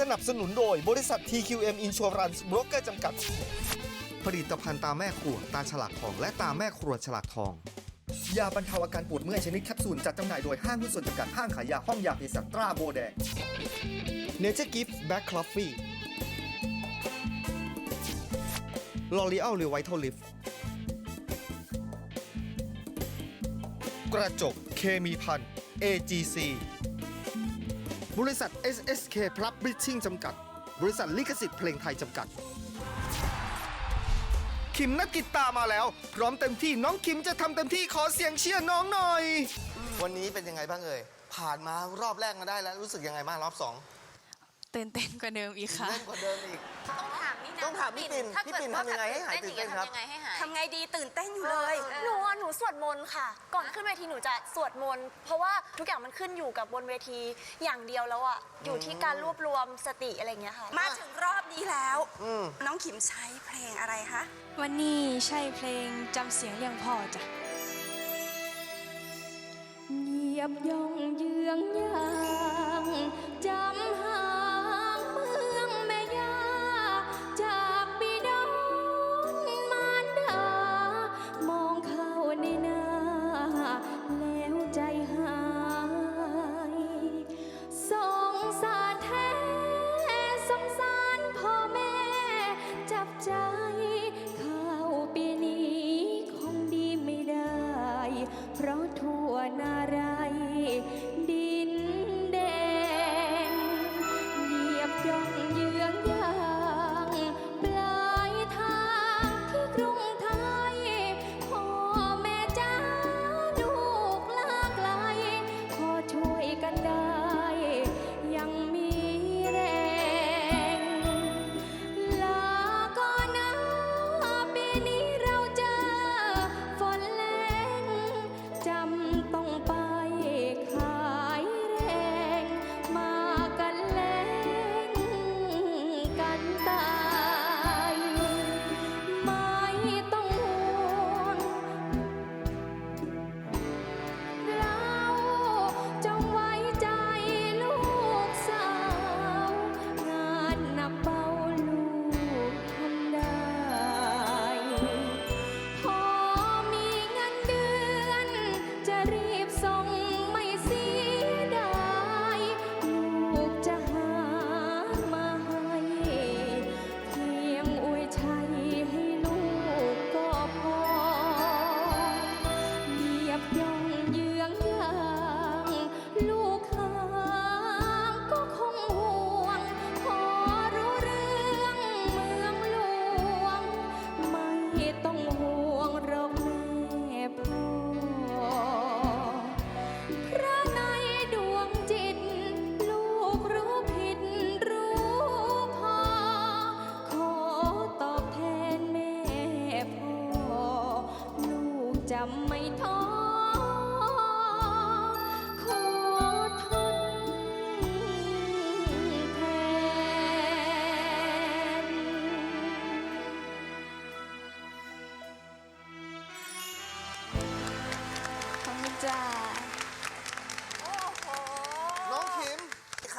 สนับสนุนโดยบริษัท TQM Insurance Broker จำกัด ผลิตภัณฑ์ตาแม่ครัวตาฉลากทอง และตาแม่ครัวฉลากทอง ยาบรรเทาอาการปวดเมื่อยชนิดแคปซูลจัดจำหน่ายโดยห้างหุ้นส่วนจำกัดห้างขายยาห้องยาเภสัชตราโบแดง Nature Gift Black Coffee L'Oreal r e v i t a l Lift กระจก เคมีพัน AGC บริษัท SSK Publishing จำกัด บริษัทลิขสิทธิ์เพลงไทยจำกัด คิมนักกีตาร์มาแล้ว พร้อมเต็มที่น้องคิมจะทำเต็มที่ขอเสียงเชียร์น้องหน่อย วันนี้เป็นยังไงบ้างเอ่ย ผ่านมารอบแรกมาได้แล้วรู้สึกยังไงบ้างรอบสองตื่นเต้นกว่าเดิมอีกค่ะ เล่นกว่าเดิมอีก ต้องถามนี่นะต้องถามพี่ปิ่นถ้าพี่เกิดปิ่นว่าทำยังไงให้หายตื่นเต้นครับ ทำยังไงให้หาย ทำไงดีตื่นเต้นอยู่เลย เออ หนูอะหนูสวดมนต์ค่ะ ก่อนขึ้นเวทีหนูจะสวดมนต์เพราะว่าทุกอย่างมันขึ้นอยู่กับบนเวทีอย่างเดียวแล้วอะอยู่ที่การรวบรวมสติอะไรอย่างเงี้ยค่ะ มาถึงรอบนี้แล้ว อืม น้องขิมใช้เพลงอะไรคะ วันนี้ใช่เพลงจำเสียงเรียงพ่อจ้ะ เหยียบย่องเยืองยางจำหา Th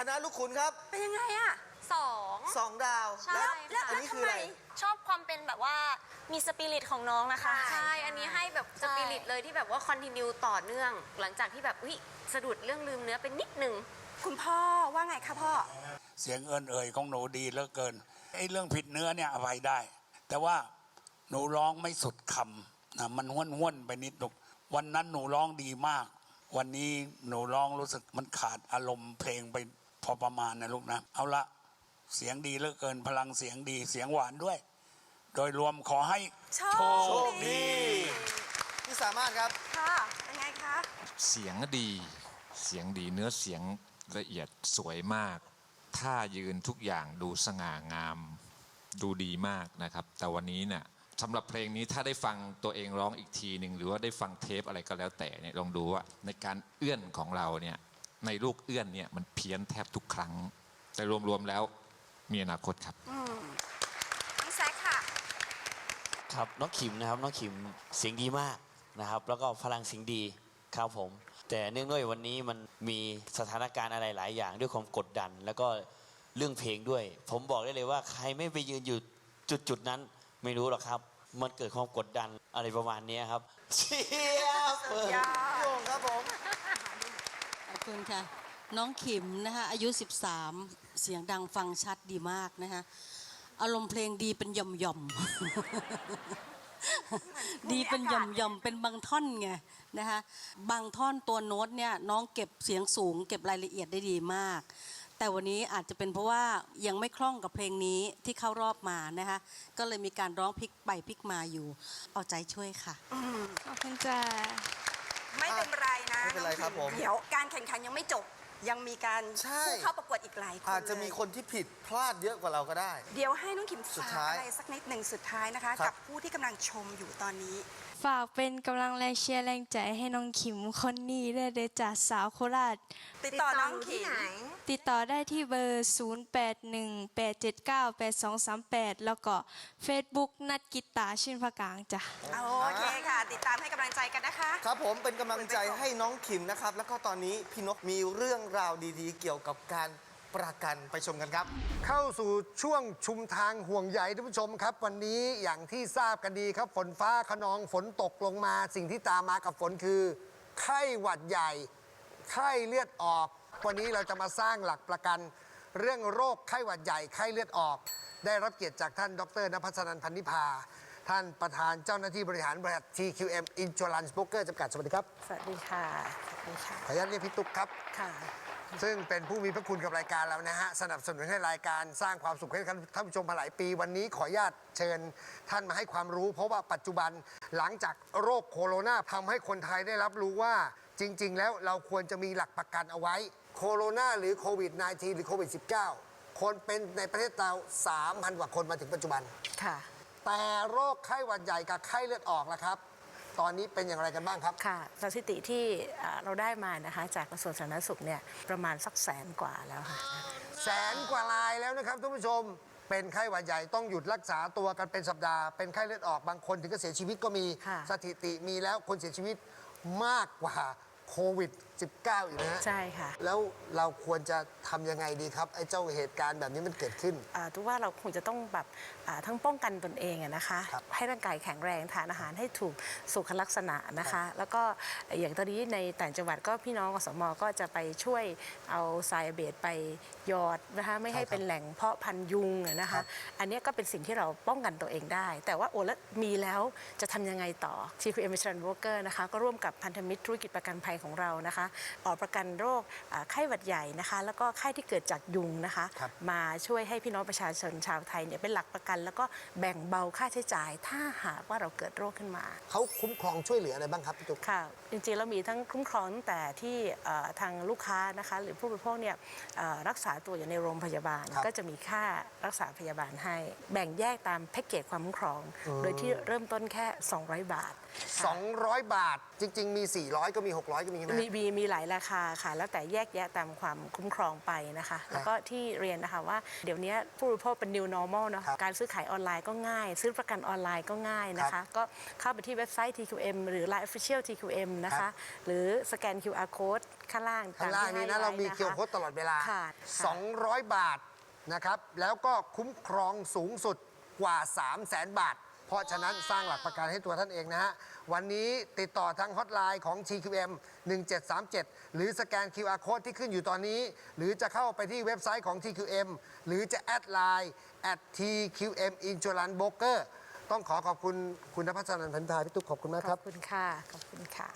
ณะลูกขุนครับเป็นยังไงอะสองสองดาวใช่และแล้วอันแล้วนี้ทำคือไมอะไร ชอบความเป็นแบบว่ามีสปิริตของน้องนะคะ ใช่ อันนี้ให้แบบสปิริตเลยที่แบบว่าคอนติเนียต่อเนื่อง หลังจากที่แบบอุ้ยสะดุดเรื่องลืมเนื้อเป็นนิดหนึ่งคุณพ่อว่าไงคะพ่อ เสียงเอินเอ่ยของหนูดีเหลือเกินไอ้เรื่องผิดเนื้อเนี่ยอภัยได้ แต่ว่าหนูร้องไม่สุดคำนะมันห้วนห้วนๆไปนิดลูกวันนั้นหนูร้องดีมาก วันนี้หนูร้องรู้สึกมันขาดอารมณ์เพลงไปพ อประมาณนะลูกนะ เอาละเสียงดีเหลือเกินพลังเสียงดีเสียงหวานด้วย โดยรวมขอให้โชโชคคดีพี่สามารถครับ ค่ะเป็นไงคะเสียงดี เสียงดีเนื้อเสียงละเอียดสวยมาก ท่ายืนทุกอย่างดูสง่างาม ดูดีมากนะครับ แต่วันนี้เนี่ยสำหรับเพลงนี้ถ้าได้ฟังตัวเองร้องอีกทีหนึ่งหรือว่าได้ฟังเทปอะไรก็แล้วแต่เนี่ยลองดูว่าในการเอื้อนของเราเนี่ย ในลูกเอื้อนเนี่ยมันเพี้ยนแทบทุกครั้ง แต่รวมๆแล้วมีอนาคตครับน้องแซคค่ะ ครับน้องขิมนะครับน้องขิมเสียงดีมากนะครับ แล้วก็พลังเสียงดีครับผม แต่เนื่องด้วยวันนี้มันมีสถานการณ์อะไรหลายอย่างด้วยความกดดัน แล้วก็เรื่องเพลงด้วย ผมบอกได้เลยว่าใครไม่ไปยืนอยู่จุดจุดๆนั้น ไม่รู้หรอกครับ มันเกิดความกดดันอะไรประมาณเนี้ยครับเชียบโยงครับผมขอบ คุณค่ะ น้องขิมนะคะอายุ 13 เสียงดังฟังชัดดีมากนะคะอารมณ์เพลงดีเป็นหย่อมหย่อมๆดีเป็นหย่อมหย่อมๆเป็นบางท่อนไงนะคะบางท่อนตัวโน้ตเนี่ยน้องเก็บเสียงสูง เก็บรายละเอียดได้ดีมาก แต่วันนี้อาจจะเป็นเพราะว่ายังไม่คล่องกับเพลงนี้ที่เข้ารอบมานะคะก็เลยมีการร้องพลิกไปพลิกมาอยู่ เอาใจช่วยค่ะขอบคุณจ้า ไม่เป็นไรนะไม่เป็นไรครับผมเดี๋ยวการแข่งขันยังไม่จบ ยังมีการใช่ ผู้เข้าประกวดอีกหลายคนอาจจะมีเลยคนที่ผิดพลาดเยอะกว่าเราก็ได้ เดี๋ยวให้น้องขิมสุดฝากท้ายอะไรสักนิดหนึ่งสุดท้ายนะคะ ครับ กับผู้ที่กำลังชมอยู่ตอนนี้ฝากเป็นกำลังแรงเชียร์แรงใจให้น้องขิมคนนี้ได้เลยจากสาวโคราช ติดต่อน้องขิมติดต่อได้ที่เบอร์ 0818798238 แล้วก็ Facebook นัดกิตตาร์ชื่นพกลางจ้ะ โอเคค่ะ ติดตามให้กำลังใจกันนะคะ ครับผมเป็นกำลังใจให้น้องขิมนะครับ แล้วก็ตอนนี้พี่นกมีเรื่องราวดีๆ เกี่ยวกับการ ประกันไปชมกันครับ เข้าสู่ช่วงชุมทางห่วงใยท่านผู้ชมครับ วันนี้อย่างที่ทราบกันดีครับฝนฟ้าขนองฝนตกลงมา สิ่งที่ตามมากับฝนคือ ไข้หวัดใหญ่ ไข้เลือดออก วันนี้เราจะมาสร้างหลักประกัน เรื่องโรคไข้หวัดใหญ่ไข้เลือดออก ได้รับเกียรติจากท่านดรนภัสนันท์พันนิพาท่านประธานเจ้าหน้าที่บริหารบริษัท TQM Insurance Broker จำกัดสวัสดีครับ สวัสดีค่ะ สวัสดีค่ะ ขออนุญาตเรียกพี่ตุ๊กครับ ค่ะ ซึ่งเป็นผู้มีพระคุณกับรายการเรานะฮะ สนับสนุนให้รายการสร้างความสุขให้ท่านผู้ชมมาหลายปี วันนี้ขออนุญาตเชิญท่านมาให้ความรู้ เพราะว่าปัจจุบันหลังจากโรคโคโรนาทำให้คนไทยได้รับรู้ว่าจริง ๆ แล้วเราควรจะมีหลักประกันเอาไว้ โคโรนาหรือโควิด -19 หรือโควิด -19 คนเป็นในประเทศเรา3,000กว่าคนมาถึงปัจจุบัน ค่ะ แต่โรคไข้หวัดใหญ่กับไข้เลือดออกล่ะครับ ตอนนี้เป็นอย่างไรกันบ้างครับ ค่ะสถิติที่เอ่อเราได้มานะคะ จากกระทรวงสาธารณสุขเนี่ยประมาณสักแสนกว่าแล้วค่ะ แสนกว่ารายแล้วนะครับท่านผู้ชม เป็นไข้หวัดใหญ่ต้องหยุดรักษาตัวกันเป็นสัปดาห์ เป็นไข้เลือดออกบางคนถึงก็เสียชีวิตก็มี ค่ะ สถิติมีแล้วคนเสียชีวิตมากกว่าโควิด -19 อีกนะฮะใช่ค่ะ แล้วเราควรจะทำยังไงดีครับ ไอ้เจ้าเหตุการณ์แบบนี้มันเกิดขึ้น อ่าทุกว่าเราคงจะต้องแบบอ่าทั้งป้องกันตนเองอะนะคะ ครับให้ร่างกายแข็งแรงทานอาหารให้ถูกสุขลักษณะนะคะ แล้วก็อย่างตอนนี้ในต่างจังหวัดก็พี่น้องอสมก็จะไปช่วยเอาไซอาเบตไปหยอดนะคะไม่ให้เป็นแหล่งเพาะพันธุ์ยุงอะนะคะอันเนี้ยก็เป็นสิ่งที่เราป้องกันตัวเองได้ แต่ว่าโอ้แล้วมีแล้วจะทำยังไงต่อ TQM Insurance Broker นะคะก็ร่วมกับพันธมิตรธุรกิจประกันภัยของเรานะคะออกประกันโรคอ่าไข้หวัดใหญ่นะคะ แล้วก็ไข้ที่เกิดจากยุงนะคะครับมาช่วยให้พี่น้องประชาชนชาวไทยเนี่ยเป็นหลักประกัน แล้วก็แบ่งเบาค่าใช้จ่าย ถ้าหากว่าเราเกิดโรคขึ้นมา เขาคุ้มครองช่วยเหลืออะไรบ้างครับพี่ตุ๊กค่ะจริงๆแล้วมีทั้งคุ้มครองตั้งแต่ที่เอ่อทางลูกค้านะคะ หรือผู้บริโภคเนี่ยเอ่อรักษาตัวอยู่ในโรงพยาบาลครับก็จะมีค่ารักษาพยาบาลให้ แบ่งแยกตามแพ็กเกจความคุ้มครอง โดยที่เริ่มต้นแค่ 200 บาทค่ะ200 บาทจริง ๆ มี 400 ก็มี 600 ก็มีนะมีมีมีหลายราคาค่ะ แล้วแต่แยกแยะตามความคุ้มครองไปนะคะ แล้วก็ที่เรียนนะคะว่าเดี๋ยวนี้ผู้บริโภคเป็น new normal เนอะครับการซื้อขายออนไลน์ก็ง่าย ซื้อประกันออนไลน์ก็ง่ายนะครัคะบก็เข้าไปที่เว็บไซต์ TQM หรือ Line Official TQM นะครัคะบหรือสแกน QR code ข้างล่างข้างล่างตมที่นี้นะให้เรามีไว้ะะเคียวโคตตลอดเวลาค่ะค่ะ200 บาทนะครับ แล้วก็คุ้มครองสูงสุดกว่า 3 0 0แสนบาท เพราะฉะนั้นสร้างหลักประกันให้ตัวท่านเองนะฮะ วันนี้ติดต่อทางฮอตไลน์ของ TQM 1737 หรือสแกน QR code ที่ขึ้นอยู่ตอนนี้ หรือจะเข้าไปที่เว็บไซต์ของ TQM หรือจะแอดไลน์ at TQM Insurance Broker ต้องขอขอบคุณคุณนภัสรันพันธาพี่ตุ๊กขอบคุณมากครัอบคุณค่ะ ขอบคุณค่ะ